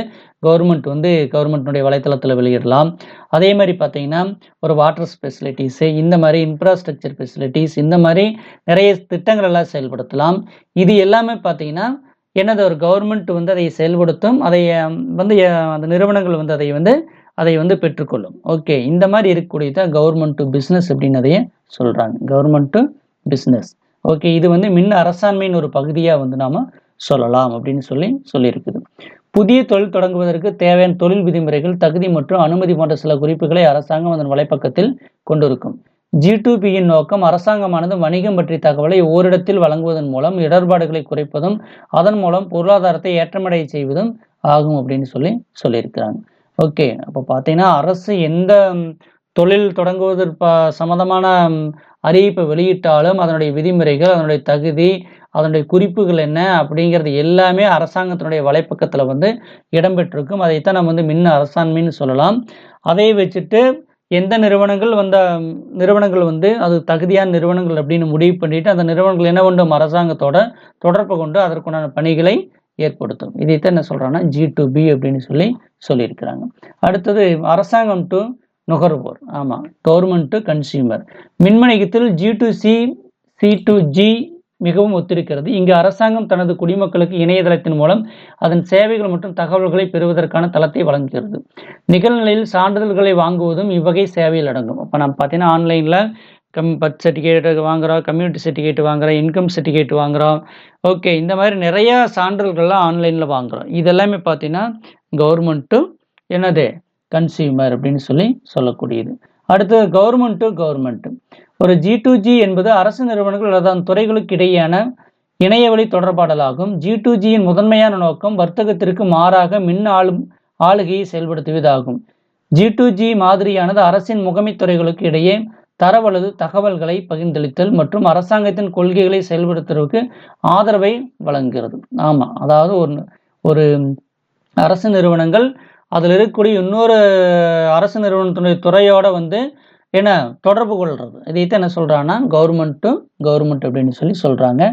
கவர்மெண்ட் வந்து கவர்மெண்ட்டுடைய வலைத்தளத்தில் வெளியிடலாம். அதே மாதிரி பார்த்தீங்கன்னா ஒரு வாட்டர் ஃபெசிலிட்டிஸு இந்த மாதிரி இன்ஃப்ராஸ்ட்ரக்சர் ஃபெசிலிட்டிஸ் இந்த மாதிரி நிறைய திட்டங்கள் எல்லாம் செயல்படுத்தலாம். இது எல்லாமே பார்த்தீங்கன்னா என்னது ஒரு கவர்மெண்ட் வந்து அதை செயல்படுத்தும் அதை வந்து அந்த நிறுவனங்கள் வந்து அதை வந்து அதை வந்து பெற்றுக்கொள்ளும். ஓகே இந்த மாதிரி இருக்கக்கூடியது கவர்மெண்ட் டு பிஸ்னஸ் அப்படின்னு அதையே சொல்கிறாங்க கவர்மெண்ட் டு பிஸ்னஸ் ஓகே இது வந்து மின் அரசாண்மையின் ஒரு பகுதியாக வந்து நாம் சொல்லலாம் அப்படின்னு சொல்லி சொல்லியிருக்குது. புதிய தொழில் தொடங்குவதற்கு தேவையான தொழில் விதிமுறைகள் தகுதி மற்றும் அனுமதி போன்ற சில குறிப்புகளை அரசாங்கம் அதன் வலைப்பக்கத்தில் கொண்டிருக்கும். ஜி டு பியின் நோக்கம் அரசாங்கமானது வணிகம் பற்றிய தகவலை ஓரிடத்தில் வழங்குவதன் மூலம் இடர்பாடுகளை குறைப்பதும் அதன் மூலம் பொருளாதாரத்தை ஏற்றமடைய செய்வதும் ஆகும் அப்படின்னு சொல்லி சொல்லியிருக்கிறாங்க. ஓகே. அப்போ பார்த்தீங்கன்னா அரசு எந்த தொழில் தொடங்குவதற்கு சம்மந்தமான அறிவிப்பை வெளியிட்டாலும் அதனுடைய விதிமுறைகள் அதனுடைய தகுதி அதனுடைய குறிப்புகள் என்ன அப்படிங்கிறது எல்லாமே அரசாங்கத்தினுடைய வலைப்பக்கத்தில் வந்து இடம்பெற்றிருக்கும். அதைத்தான் நம்ம வந்து மின் அரசாண்மைன்னு சொல்லலாம். அதை வச்சுட்டு எந்த நிறுவனங்கள் வந்த நிறுவனங்கள் வந்து அது தகுதியான நிறுவனங்கள் அப்படின்னு முடிவு பண்ணிட்டு அந்த நிறுவனங்கள் என்ன வேண்டும் அரசாங்கத்தோட தொடர்பு கொண்டு அதற்குண்டான பணிகளை ஏற்படுத்தும். இதைத்தான் என்ன சொல்றாங்கன்னா ஜி டு பி அப்படின்னு சொல்லி சொல்லியிருக்கிறாங்க. அடுத்தது அரசாங்கம் டு நுகர்வோர். ஆமாம் government to consumer மின்வணிகத்தில் G to C C to G மிகவும் ஒத்திருக்கிறது. இங்கு அரசாங்கம் தனது குடிமக்களுக்கு இணையதளத்தின் மூலம் அதன் சேவைகள் மற்றும் தகவல்களை பெறுவதற்கான தளத்தை வழங்குகிறது. நிகழ்நிலையில் சான்றிதழ்களை வாங்குவதும் இவ்வகை சேவையில் அடங்கும். அப்போ நம்ம பார்த்தீங்கன்னா ஆன்லைனில் கம் பர்த் சர்டிஃபிகேட் வாங்குறோம் கம்யூனிட்டி சர்டிஃபிகேட் வாங்குகிறோம் இன்கம் சர்டிஃபிகேட் வாங்குறோம் ஓகே இந்த மாதிரி நிறைய சான்றிதழ்கள்லாம் ஆன்லைனில் வாங்குறோம். இதெல்லாமே பார்த்தீங்கன்னா கவர்மெண்ட்டும் என்னது? கன்சியூமர் அப்படின்னு சொல்லி சொல்லக்கூடியது. அடுத்து கவர்மெண்ட் டு கவர்மெண்ட் ஒரு ஜி டு ஜி என்பது அரசு நிறுவனங்கள் அல்லது அந்த துறைகளுக்கு இடையேயான இணையவழி தொடர்பாடலாகும். ஜி டு ஜியின் முதன்மையான நோக்கம் வர்த்தகத்திற்கு மாறாக மின் ஆளு ஆளுகையை செயல்படுத்துவதாகும். ஜி டு ஜி மாதிரியானது அரசின் முகமைத் துறைகளுக்கு இடையே தரவல்லது தகவல்களை பகிர்ந்தளித்தல் மற்றும் அரசாங்கத்தின் கொள்கைகளை செயல்படுத்துவதற்கு ஆதரவை வழங்குகிறது. ஆமாம் அதாவது ஒரு ஒரு அரசு நிறுவனங்கள் அதில் இருக்கக்கூடிய இன்னொரு அரசு நிறுவனத்தினுடைய துறையோட வந்து என்ன தொடர்பு கொள்வது இதைத்தான் என்ன சொல்கிறாங்கன்னா கவர்மெண்ட் டு கவர்மெண்ட் அப்படின்னு சொல்லி சொல்கிறாங்க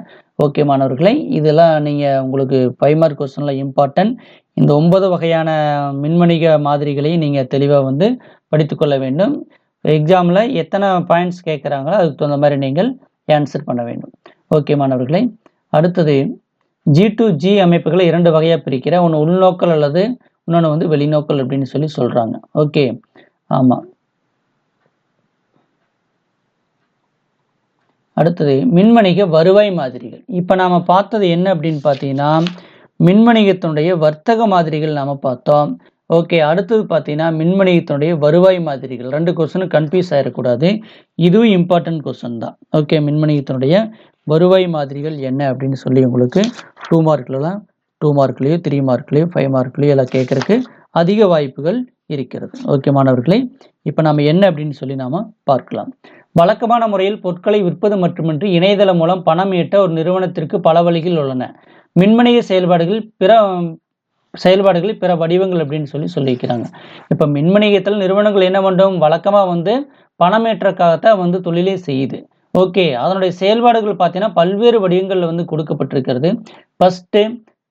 ஓகே மாணவர்களை இதெல்லாம் நீங்கள் உங்களுக்கு ஃபைவ் மார்க் கொஸ்டினில் இம்பார்ட்டன்ட் இந்த ஒன்பது வகையான மின்வணிக மாதிரிகளையும் நீங்கள் தெளிவாக வந்து படித்துக்கொள்ள வேண்டும். எக்ஸாமில் எத்தனை பாயிண்ட்ஸ் கேட்குறாங்களோ அதுக்கு தகுந்த மாதிரி நீங்கள் ஆன்சர் பண்ண வேண்டும். ஓகே மாணவர்களே. அடுத்தது ஜி டு ஜி அமைப்புகளை இரண்டு வகையாக பிரிக்கிற ஒன்று உள்நோக்கல் அல்லது இன்னொன்று வந்து வெளிநோக்கல் அப்படின்னு சொல்லி சொல்கிறாங்க ஓகே ஆமாம் அடுத்தது மின்வணிக வருவாய் மாதிரிகள். இப்போ நாம் பார்த்தது என்ன அப்படின்னு பார்த்தீங்கன்னா மின்வணிகத்தினுடைய வர்த்தக மாதிரிகள் நாம் பார்த்தோம். ஓகே அடுத்தது பார்த்தீங்கன்னா மின்மணியத்தினுடைய வருவாய் மாதிரிகள். ரெண்டு கொஸ்டினும் கன்ஃபியூஸ் ஆகிடக்கூடாது இதுவும் இம்பார்ட்டன்ட் கொஸ்டின் தான். ஓகே மின்மணியத்தினுடைய வருவாய் மாதிரிகள் என்ன அப்படின்னு சொல்லி உங்களுக்கு டூ மார்க்லலாம் டூ மார்க்லேயோ த்ரீ மார்க்லேயோ ஃபைவ் மார்க்லேயோ எல்லாம் கேட்குறக்கு அதிக வாய்ப்புகள் இருக்கிறது. ஓகே மாணவர்களே இப்போ நாம் என்ன அப்படின்னு சொல்லி நாம் பார்க்கலாம். வழக்கமான முறையில் பொருட்களை விற்பது மட்டுமின்றி இணையதளம் மூலம் பணம் ஈட்ட ஒரு நிறுவனத்திற்கு பல வழிகள் உள்ளன. மின்மணிக செயல்பாடுகள் பிற செயல்பாடுகளில் பிற வடிவங்கள் அப்படின்னு சொல்லி சொல்லியிருக்கிறாங்க. இப்போ மின்வணிகத்தில் நிறுவனங்கள் என்ன பண்ணும் வழக்கமாக வந்து பணமேற்றக்காகத்தான் வந்து தொழிலே செய்யுது. ஓகே அதனுடைய செயல்பாடுகள் பார்த்தீங்கன்னா பல்வேறு வடிவங்களில் வந்து கொடுக்கப்பட்டிருக்கிறது. ஃபஸ்ட்டு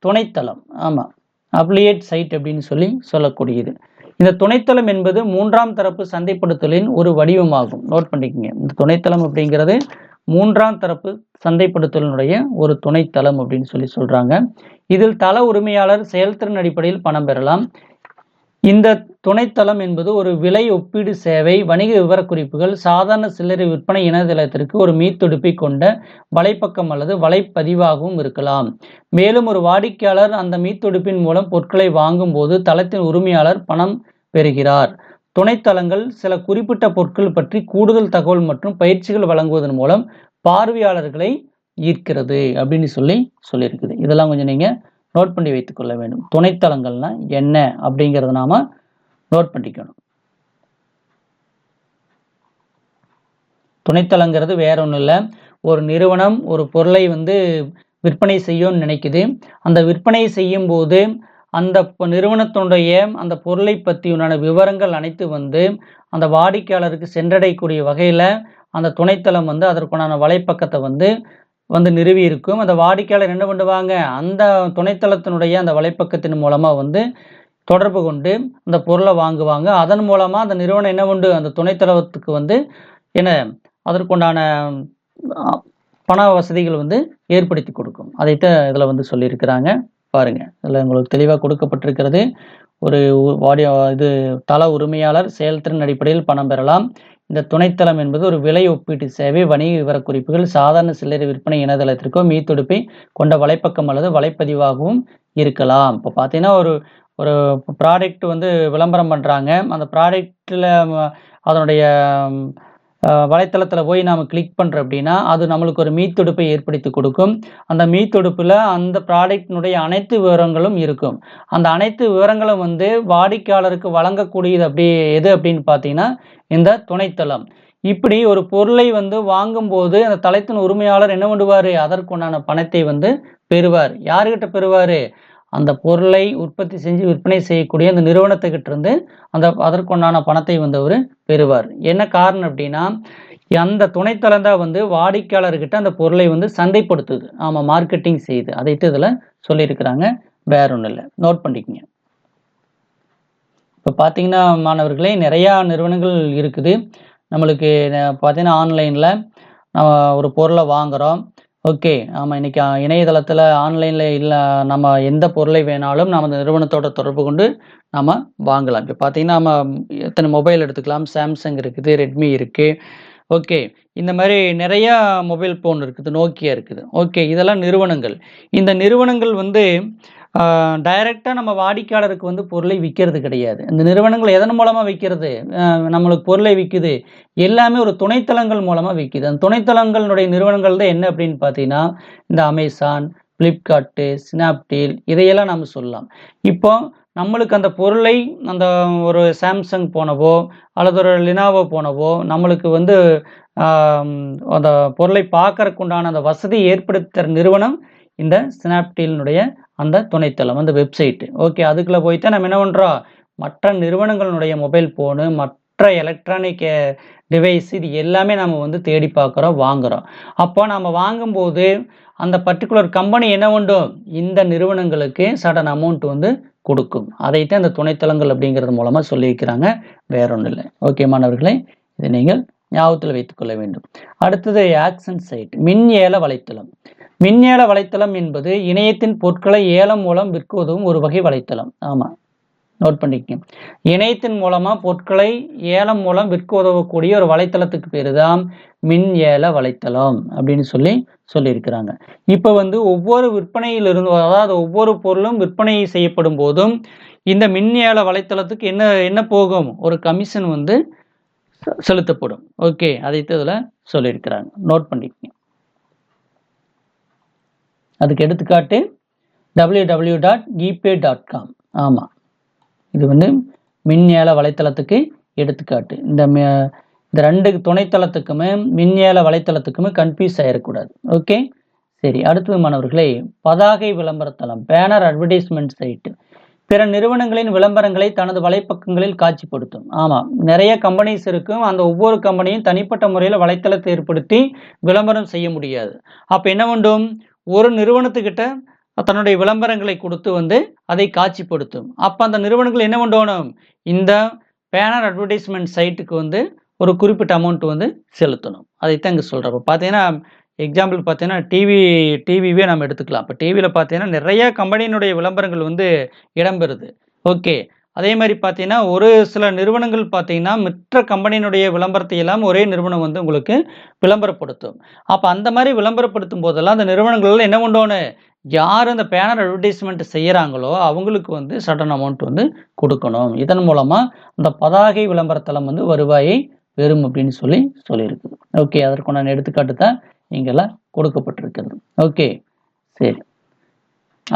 துணைத்தளம் ஆமாம் அப்ளியேட் சைட் அப்படின்னு சொல்லி சொல்லக்கூடியது. இந்த துணைத்தளம் என்பது மூன்றாம் தரப்பு சந்தைப்படுத்தலின் ஒரு வடிவமாகும். நோட் பண்ணிக்கோங்க. இந்த துணைத்தளம் அப்படிங்கிறது மூன்றாம் தரப்பு சந்தைப்படுத்தலினுடைய ஒரு துணைத்தளம் அப்படின்னு சொல்லி சொல்கிறாங்க இதில் தள உரிமையாளர் செயல்திறன் அடிப்படையில் பணம் பெறலாம். இந்த துணைத்தளம் என்பது ஒரு விலை ஒப்பீடு சேவை வணிக விவரக்குறிப்புகள் சாதாரண சில்லறை விற்பனை இணையதளத்திற்கு ஒரு மீத்துடுப்பை கொண்ட வலைப்பக்கம் அல்லது வலைப்பதிவாகவும் இருக்கலாம். மேலும் ஒரு வாடிக்கையாளர் அந்த மீத்துடுப்பின் மூலம் பொருட்களை வாங்கும் போது தளத்தின் உரிமையாளர் பணம் பெறுகிறார். துணைத்தளங்கள் சில குறிப்பிட்ட பொருட்கள் பற்றி கூடுதல் தகவல் மற்றும் பயிற்சிகள் வழங்குவதன் மூலம் பார்வையாளர்களை ஈர்க்கிறது அப்படின்னு சொல்லி சொல்லியிருக்குது. இதெல்லாம் கொஞ்சம் நீங்கள் நோட் பண்ணி வைத்துக் கொள்ள வேண்டும். துணைத்தளங்கள்னா என்ன அப்படிங்கிறத நாம நோட் பண்ணிக்கணும். துணைத்தளங்கிறது வேற ஒன்றும் இல்லை. ஒரு நிறுவனம் ஒரு பொருளை வந்து விற்பனை செய்யும்னு நினைக்குது. அந்த விற்பனை செய்யும் போது அந்த நிறுவனத்தினுடைய அந்த பொருளை பற்றியுண்டான விவரங்கள் அனைத்து வந்து அந்த வாடிக்கையாளருக்கு சென்றடையக்கூடிய வகையில் அந்த துணைத்தளம் வந்து அதற்குண்டான வலைப்பக்கத்தை வந்து வந்து நிறுவி இருக்கும். அந்த வாடிக்கையாளர் என்ன பண்ணுவாங்க? அந்த துணைத்தளத்தினுடைய அந்த வலைப்பக்கத்தின் மூலமாக வந்து தொடர்பு கொண்டு அந்த பொருளை வாங்குவாங்க. அதன் மூலமாக அந்த நிறுவனம் என்ன உண்டு? அந்த துணைத்தளத்துக்கு வந்து என்ன? அதற்குண்டான பண வசதிகள் வந்து ஏற்படுத்தி கொடுக்கும். அதைத்தான் இதில் வந்து சொல்லியிருக்கிறாங்க. பாருங்க. இதில் உங்களுக்கு தெளிவாக கொடுக்கப்பட்டிருக்கிறது. ஒரு வாடி வாடிய இது தள உரிமையாளர் செயல்திறன் அடிப்படையில் பணம் பெறலாம். இந்த துணைத்தளம் என்பது ஒரு விலை ஒப்பீட்டு சேவை வணிக விவரக்குறிப்புகள் சாதாரண சில்லறை விற்பனை இணையதளத்திற்கோ மீத்தொடுப்பை கொண்ட வலைப்பக்கம் அல்லது வலைப்பதிவாகவும் இருக்கலாம். இப்போ பார்த்தீங்கன்னா ஒரு ஒரு ப்ராடக்ட் வந்து விளம்பரம் பண்ணுறாங்க அந்த ப்ராடக்ட்டில் அதனுடைய வலைத்தளத்தில் போய் நாம் கிளிக் பண்ணுறோம் அப்படின்னா அது நம்மளுக்கு ஒரு மீத்தொடுப்பை ஏற்படுத்தி கொடுக்கும். அந்த மீத்தொடுப்பில் அந்த ப்ராடக்டினுடைய அனைத்து விவரங்களும் இருக்கும். அந்த அனைத்து விவரங்களும் வந்து வாடிக்கையாளருக்கு வழங்கக்கூடியது அப்படி எது அப்படின்னு பார்த்தீங்கன்னா இந்த துணைத்தளம். இப்படி ஒரு பொருளை வந்து வாங்கும்போது அந்த தளத்தின் உரிமையாளர் என்ன பண்ணுவார்? அதற்குண்டான பணத்தை வந்து பெறுவார். யாருக்கிட்ட பெறுவார்? அந்த பொருளை உற்பத்தி செஞ்சு விற்பனை செய்யக்கூடிய அந்த நிறுவனத்துக்கிட்ட இருந்து அந்த அதற்குண்டான பணத்தை வந்து அவர் பெறுவார். என்ன காரணம் அப்படின்னா அந்த துணைத்தளம் தான் வந்து வாடிக்கையாளர்கிட்ட அந்த பொருளை வந்து சந்தைப்படுத்துது. ஆமாம் மார்க்கெட்டிங் செய்யுது அதை இதில் சொல்லியிருக்கிறாங்க. வேற ஒன்றும் இல்லை. நோட் பண்ணிக்கங்க. இப்போ பார்த்தீங்கன்னா மாணவர்களே நிறையா நிறுவனங்கள் இருக்குது. நம்மளுக்கு பார்த்தீங்கன்னா ஆன்லைனில் நம்ம ஒரு பொருளை வாங்குகிறோம் ஓகே ஆமாம் இன்னைக்கு இணையதளத்தில் ஆன்லைனில் இல்லை நம்ம எந்த பொருளை வேணாலும் நம்ம அந்த நிறுவனத்தோட தொடர்பு கொண்டு நம்ம வாங்கலாம். இப்போ பார்த்தீங்கன்னா நம்ம எத்தனை மொபைல் எடுத்துக்கலாம்? சாம்சங் இருக்குது ரெட்மி இருக்குது ஓகே இந்த மாதிரி நிறையா மொபைல் ஃபோன் இருக்குது நோக்கியா இருக்குது. ஓகே இதெல்லாம் நிறுவனங்கள். இந்த நிறுவனங்கள் வந்து டைரெக்டாக நம்ம வாடிக்கையாளருக்கு வந்து பொருளை விற்கிறது கிடையாது. இந்த நிறுவனங்கள் எதன் மூலமாக விற்கிறது நம்மளுக்கு பொருளை விற்குது எல்லாமே ஒரு துணைத்தளங்கள் மூலமாக விற்கிது அந்த துணைத்தளங்களுடைய நிறுவனங்கள் தான் என்ன அப்படின்னு பார்த்தீங்கன்னா இந்த அமேசான் ஃப்ளிப்கார்ட்டு ஸ்னாப்டீல் இதையெல்லாம் நம்ம சொல்லலாம். இப்போ நம்மளுக்கு அந்த பொருளை அந்த ஒரு சாம்சங் போனவோ அல்லது ஒரு லினாவோ போனவோ நம்மளுக்கு வந்து அந்த பொருளை பார்க்கறக்கு உண்டான அந்த வசதி ஏற்படுத்துகிற நிறுவனம் இந்த ஸ்னாப்டீலினுடைய அந்த துணைத்தளம் அந்த வெப்சைட்டு ஓகே அதுக்குள்ளே போய்த்தான் நம்ம என்ன பண்ணுறோம் மற்ற நிறுவனங்களுடைய மொபைல் ஃபோனு மற்ற எலக்ட்ரானிக் டிவைஸ் இது எல்லாமே நம்ம வந்து தேடி பார்க்குறோம் வாங்குறோம். அப்போ நம்ம வாங்கும்போது அந்த பர்டிகுலர் கம்பெனி என்ன வேண்டும் இந்த நிறுவனங்களுக்கு சடன் அமௌண்ட் வந்து கொடுக்கும். அதைத்தான் இந்த துணைத்தளங்கள் அப்படிங்கிறது மூலமாக சொல்லியிருக்கிறாங்க. வேற ஒன்றும் இல்லை ஓகே மாணவர்களே இதை நீங்கள் ஞாபகத்தில் வைத்துக்கொள்ள வேண்டும். அடுத்தது ஆக்சன் சைட் மின் ஏல வலைத்தளம். மின் ஏல வலைத்தளம் என்பது இணையத்தின் பொருட்களை ஏலம் மூலம் விற்க உதவும் ஒரு வகை வலைத்தளம். ஆமாம் நோட் பண்ணிக்கங்க. இணையத்தின் மூலமா பொருட்களை ஏலம் மூலம் விற்க உதவக்கூடிய ஒரு வலைத்தளத்துக்கு பேரு தான் மின் ஏல வலைத்தளம் அப்படின்னு சொல்லி சொல்லியிருக்கிறாங்க. இப்போ வந்து ஒவ்வொரு விற்பனையிலிருந்து அதாவது ஒவ்வொரு பொருளும் விற்பனை செய்யப்படும் போதும் இந்த மின் ஏல வலைத்தளத்துக்கு என்ன என்ன போகும்? ஒரு கமிஷன் வந்து செலுத்தப்படும். ஓகே. அதை இதில் சொல்லியிருக்கிறாங்க. நோட் பண்ணிக்கோங்க. அதுக்கு எடுத்துக்காட்டு W W dot GPay dot com ஆமாம் இது வந்து மின் ஏல வலைத்தளத்துக்கு எடுத்துக்காட்டு. இந்த இந்த ரெண்டு துணைத்தளத்துக்குமே மின் ஏல வலைத்தளத்துக்குமே கன்ஃபியூஸ் ஆகிடக்கூடாது ஓகே? சரி அடுத்தது மாணவர்களே பதாகை விளம்பரத்தளம் பேனர் அட்வர்டைஸ்மெண்ட் சைட்டு பிற நிறுவனங்களின் விளம்பரங்களை தனது வலைப்பக்கங்களில் காட்சிப்படுத்தும். ஆமாம் நிறைய கம்பெனிஸ் இருக்கும். அந்த ஒவ்வொரு கம்பெனியும் தனிப்பட்ட முறையில் வலைத்தளத்தை ஏற்படுத்தி விளம்பரம் செய்ய முடியாது. அப்போ என்ன வேண்டும்? ஒரு நிறுவனத்துக்கிட்ட தன்னுடைய விளம்பரங்களை கொடுத்து வந்து அதை காட்சிப்படுத்தும். அப்போ அந்த நிறுவனங்கள் என்ன பண்ணணும் இந்த பேனர் அட்வர்டைஸ்மெண்ட் சைட்டுக்கு வந்து ஒரு குறிப்பிட்ட அமௌண்ட் வந்து செலுத்தணும். அதைத்தான் இங்கே சொல்கிறேன் இப்போ பார்த்தீங்கன்னா எக்ஸாம்பிள் பார்த்தீங்கன்னா டிவி டிவிவே நம்ம எடுத்துக்கலாம். இப்போ டிவியில் பார்த்தீங்கன்னா நிறைய கம்பெனியினுடைய விளம்பரங்கள் வந்து இடம்பெறுது. ஓகே. அதே மாதிரி பார்த்தீங்கன்னா ஒரு சில நிறுவனங்கள் பார்த்தீங்கன்னா மற்ற கம்பெனியினுடைய விளம்பரத்தை எல்லாம் ஒரே நிறுவனம் வந்து உங்களுக்கு விளம்பரப்படுத்தும். அப்போ அந்த மாதிரி விளம்பரப்படுத்தும் போதெல்லாம் அந்த நிறுவனங்கள் என்ன பண்ணணும் யார் அந்த பேனர் அட்வர்டைஸ்மெண்ட் செய்கிறாங்களோ அவங்களுக்கு வந்து சடன் அமௌண்ட் வந்து கொடுக்கணும். இதன் மூலமாக அந்த பதாகை விளம்பரத்தெல்லாம் வந்து வருவாயை பெறும் அப்படின்னு சொல்லி சொல்லியிருக்குது ஓகே அதற்குண்டான எடுத்துக்காட்டு தான் இங்கெல்லாம் கொடுக்கப்பட்டிருக்கிறது. ஓகே சரி.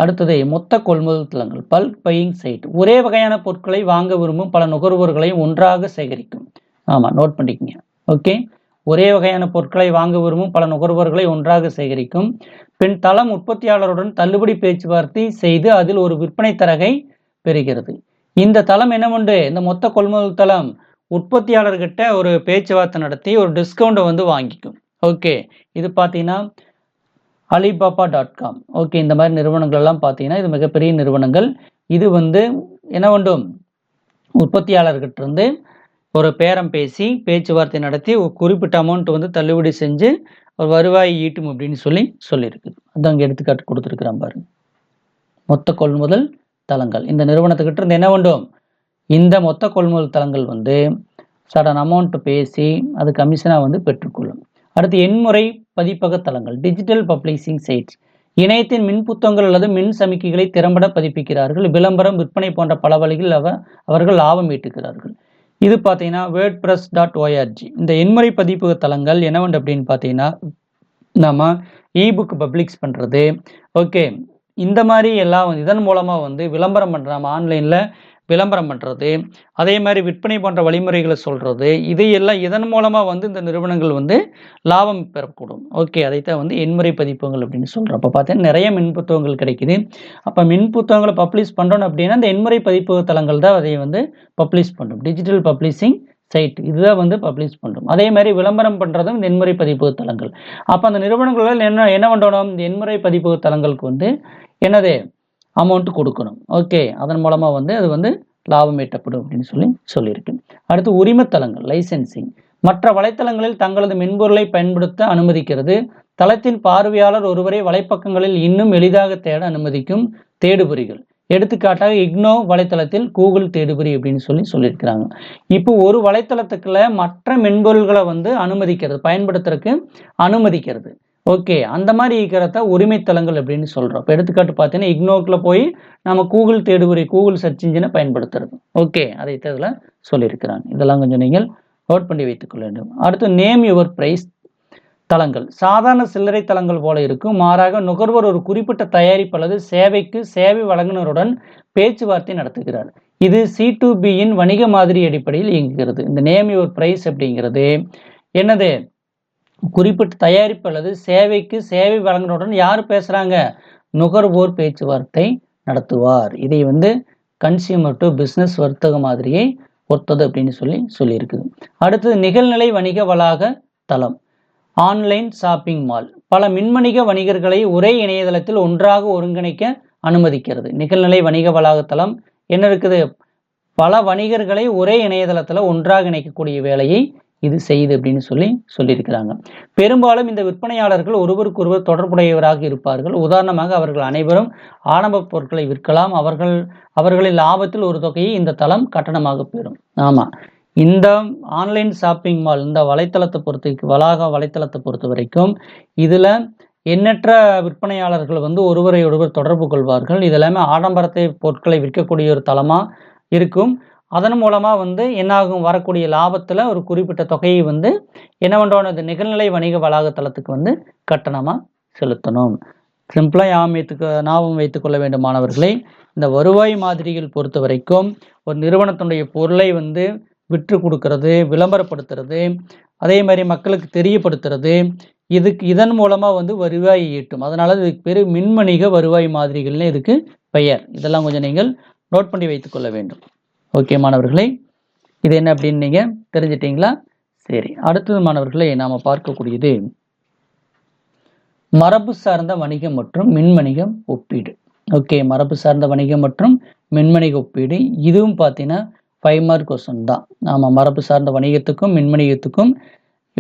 அடுத்தது மொத்த கொள்முதல் தளங்கள். பல்க் பையிங் சைட் ஒரே வகையான பொருட்களை வாங்க விரும்பும் பல நுகர்வோர்களை ஒன்றாக சேகரிக்கும். ஆமாம் நோட் பண்ணிக்கங்க. ஓகே ஒரே வகையான பொருட்களை வாங்க விரும்பும் பல நுகர்வோர்களை ஒன்றாக சேகரிக்கும். பின் தளம் உற்பத்தியாளருடன் தள்ளுபடி பேச்சுவார்த்தை செய்து அதில் ஒரு விற்பனை தரகை பெறுகிறது. இந்த தளம் என்னவென்று இந்த மொத்த கொள்முதல் தளம் உற்பத்தியாளர்கிட்ட ஒரு பேச்சுவார்த்தை நடத்தி ஒரு டிஸ்கவுண்ட்டை வந்து வாங்கிக்கும். ஓகே இது பார்த்தீங்கன்னா அலிபாபா டாட் காம் ஓகே இந்த மாதிரி நிறுவனங்கள் எல்லாம் பார்த்தீங்கன்னா இது மிகப்பெரிய நிறுவனங்கள். இது வந்து என்ன வேண்டும் உற்பத்தியாளர்கிட்ட இருந்து ஒரு பேரம் பேசி பேச்சுவார்த்தை நடத்தி ஒரு குறிப்பிட்ட அமௌண்ட் வந்து தள்ளுபடி செஞ்சு ஒரு வருவாய் ஈட்டும் அப்படின்னு சொல்லி சொல்லியிருக்குது. அது அங்கே எடுத்துக்காட்டு கொடுத்துருக்குறான் பாருங்க. மொத்த கொள்முதல் தளங்கள். இந்த நிறுவனத்துக்கிட்ட இருந்து என்ன வேண்டும் இந்த மொத்த கொள்முதல் தளங்கள் வந்து சடன் அமௌண்ட் பேசி அது கமிஷனாக வந்து பெற்றுக்கொள்ளும். அடுத்து எண்முறை பதிப்பக தளங்கள் டிஜிட்டல் பப்ளிஷிங் சைட்ஸ் இணையத்தின் மின் புத்தகங்கள் அல்லது மின் சமிக்கைகளை திறம்பட பதிப்பிக்கிறார்கள். விளம்பரம் விற்பனை போன்ற பல வழிகளில் அவ அவர்கள் லாபம் ஈட்டுகிறார்கள். இது பார்த்தீங்கன்னா வேர்ட் ப்ரெஸ் டாட் ஓஆர்ஜி இந்த எண்முறை பதிப்பக தளங்கள் என்னவென்று அப்படின்னு பார்த்தீங்கன்னா நம்ம இபுக் பப்ளிக்ஸ் பண்ணுறது ஓகே இந்த மாதிரி எல்லாம் வந்து இதன் மூலமாக வந்து விளம்பரம் பண்ணுற நம்ம ஆன்லைனில் விளம்பரம் பண்ணுறது அதே மாதிரி விற்பனை போன்ற வழிமுறைகளை சொல்கிறது இதையெல்லாம் இதன் மூலமாக வந்து இந்த நிறுவனங்கள் வந்து லாபம் பெறக்கூடும். ஓகே அதைத்தான் வந்து எண்முறை பதிப்பங்கள் அப்படின்னு சொல்கிறோம் அப்போ பார்த்தீங்கன்னா நிறைய மின் புத்தகங்கள் கிடைக்குது. அப்போ மின் புத்தகங்களை பப்ளிஷ் பண்ணுறோம் அப்படின்னா இந்த எண்முறை பதிப்பக தளங்கள் தான் அதை வந்து பப்ளிஷ் பண்ணும். டிஜிட்டல் பப்ளிஷிங் சைட் இதுதான் வந்து பப்ளிஷ் பண்ணுறோம் அதே மாதிரி விளம்பரம் பண்ணுறதும் இந்த எண்முறை பதிப்பக தளங்கள். அப்போ அந்த நிறுவனங்களில் என்ன என்ன பண்ணணும்? இந்த எண்முறை பதிப்பக தளங்களுக்கு வந்து என்னது? அமௌண்ட்டு கொடுக்கணும். ஓகே அதன் மூலமாக வந்து அது வந்து லாபம் ஈட்டப்படும் அப்படின்னு சொல்லி சொல்லியிருக்கு. அடுத்து உரிமத்தலங்கள் லைசென்சிங் மற்ற வலைத்தளங்களில் தங்களது மென்பொருளை பயன்படுத்த அனுமதிக்கிறது. தளத்தின் பார்வையாளர் ஒருவரை வலைப்பக்கங்களில் இன்னும் எளிதாக தேட அனுமதிக்கும் தேடுபொறிகள். எடுத்துக்காட்டாக இக்னோ வலைத்தளத்தில் கூகுள் தேடுபொறி அப்படின்னு சொல்லி சொல்லியிருக்கிறாங்க. இப்போ ஒரு வலைத்தளத்துக்குள்ள மற்ற மென்பொருள்களை வந்து அனுமதிக்கிறது பயன்படுத்துறதுக்கு அனுமதிக்கிறது. ஓகே அந்த மாதிரி இருக்கிறத உரிமைத்தலங்கள் அப்படின்னு சொல்கிறோம் இப்போ எடுத்துக்காட்டு பார்த்தீங்கன்னா இக்னோக்கில் போய் நம்ம கூகுள் தேடுபொறி கூகுள் சர்ச் இன்ஜினை பயன்படுத்துறது. ஓகே அதை இதில் சொல்லியிருக்கிறாங்க. இதெல்லாம் கொஞ்சம் நீங்கள் நோட் பண்ணி வைத்துக்கொள்ள வேண்டும். அடுத்து நேம் யுவர் ப்ரைஸ் தளங்கள். சாதாரண சில்லறை தளங்கள் போல இருக்கும். மாறாக நுகர்வோர் ஒரு குறிப்பிட்ட தயாரிப்பு அல்லது சேவைக்கு சேவை வழங்குனருடன் பேச்சுவார்த்தை நடத்துகிறார். இது சி டு பியின் வணிக மாதிரி அடிப்படையில் இயங்குகிறது. இந்த நேம் யுவர் ப்ரைஸ் அப்படிங்கிறது என்னது? குறிப்பிட்ட தயாரிப்பு அல்லது சேவைக்கு சேவை வழங்கினவுடன் யார் பேசுகிறாங்க நுகர்வோர் பேச்சுவார்த்தை நடத்துவார். இதை வந்து கன்சியூமர் டு பிஸ்னஸ் வர்த்தக மாதிரியை ஒத்தது அப்படின்னு சொல்லி சொல்லியிருக்குது. அடுத்தது நிகழ்நிலை வணிக வளாக தளம். Online shopping mall. பல மின்வணிக வணிகர்களை ஒரே இணையதளத்தில் ஒன்றாக ஒருங்கிணைக்க அனுமதிக்கிறது. நிகழ்நிலை வணிக வளாகத்தளம் என்ன இருக்குது? பல வணிகர்களை ஒரே இணையதளத்தில் ஒன்றாக இணைக்கக்கூடிய வேலையை இது செய்யுது அப்படின்னு சொல்லி சொல்லியிருக்கிறாங்க. பெரும்பாலும் இந்த விற்பனையாளர்கள் ஒருவருக்கொருவர் தொடர்புடையவராக இருப்பார்கள். உதாரணமாக அவர்கள் அனைவரும் ஆடம்ப பொருட்களை விற்கலாம். அவர்கள் அவர்களின் லாபத்தில் ஒரு தொகையை இந்த தளம் கட்டணமாக பெறும். ஆமாம் இந்த ஆன்லைன் ஷாப்பிங் மால் இந்த வலைத்தளத்தை பொறுத்த வளாக வலைத்தளத்தை பொறுத்த வரைக்கும் இதில் எண்ணற்ற விற்பனையாளர்கள் வந்து ஒருவரை ஒருவர் தொடர்பு கொள்வார்கள். இதெல்லாமே ஆடம்பரத்தை பொருட்களை விற்கக்கூடிய ஒரு தளமாக இருக்கும். அதன் மூலமாக வந்து என்னாகும் வரக்கூடிய லாபத்தில் ஒரு குறிப்பிட்ட தொகையை வந்து என்ன பண்ணுறோம் இந்த நிகழ்நிலை வணிக வளாகத்தளத்துக்கு வந்து கட்டணமாக செலுத்தணும். சிம்பிளாக யாம் வைத்துக்க ஞாபகம் வைத்துக்கொள்ள வேண்டும் மாணவர்களை. இந்த வருவாய் மாதிரிகள் பொறுத்த வரைக்கும் ஒரு நிறுவனத்தினுடைய பொருளை வந்து விற்று கொடுக்கறது விளம்பரப்படுத்துறது அதே மாதிரி மக்களுக்கு தெரியப்படுத்துறது இதுக்கு இதன் மூலமாக வந்து வருவாய் ஈட்டும். அதனால் இதுக்கு பேர் மின்வணிக வருவாய் மாதிரிகள்னு இதுக்கு பெயர். இதெல்லாம் கொஞ்சம் நீங்கள் நோட் பண்ணி வைத்துக்கொள்ள வேண்டும். ஓகே மாணவர்களே இது என்ன அப்படின்னு நீங்கள் தெரிஞ்சிட்டிங்களா? சரி அடுத்தது மாணவர்களை நாம் பார்க்கக்கூடியது மரபு சார்ந்த வணிகம் மற்றும் மின்வணிகம் ஒப்பீடு. ஓகே மரபு சார்ந்த வணிகம் மற்றும் மின்வணிக ஒப்பீடு இதுவும் பார்த்தீங்கன்னா ஃபைவ் மார்க் கொஸ்டின் தான். ஆமாம் மரபு சார்ந்த வணிகத்துக்கும் மின்வணிகத்துக்கும்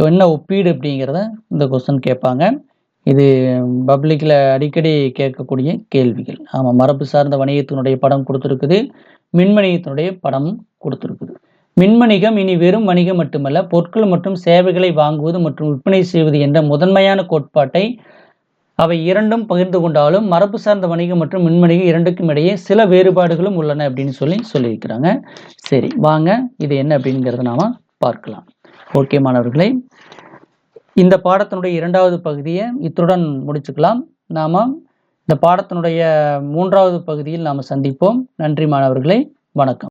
என்ன ஒப்பீடு அப்படிங்கிறத இந்த கொஸ்டின் கேட்பாங்க. இது பப்ளிக்கில் அடிக்கடி கேட்கக்கூடிய கேள்விகள். ஆமாம் மரபு சார்ந்த வணிகத்தினுடைய படம் கொடுத்துருக்குது. மின்வணிகத்தினுடைய படம் கொடுத்துருக்குது. மின்வணிகம் இனி வெறும் வணிகம் மட்டுமல்ல பொருட்கள் மற்றும் சேவைகளை வாங்குவது மற்றும் விற்பனை செய்வது என்ற முதன்மையான கோட்பாட்டை அவை இரண்டும் பகிர்ந்து கொண்டாலும் மரபு சார்ந்த வணிகம் மற்றும் மின்வணிகம் இரண்டுக்கும் இடையே சில வேறுபாடுகளும் உள்ளன அப்படின்னு சொல்லி சொல்லியிருக்கிறாங்க. சரி வாங்க இது என்ன அப்படிங்கிறத நாம பார்க்கலாம். ஓகே மாணவர்களே இந்த பாடத்தினுடைய இரண்டாவது பகுதியை இத்துடன் முடிச்சுக்கலாம். நாம இந்த பாடத்தினுடைய மூன்றாவது பகுதியில் நாம் சந்திப்போம். நன்றி மாணவர்களே. வணக்கம்.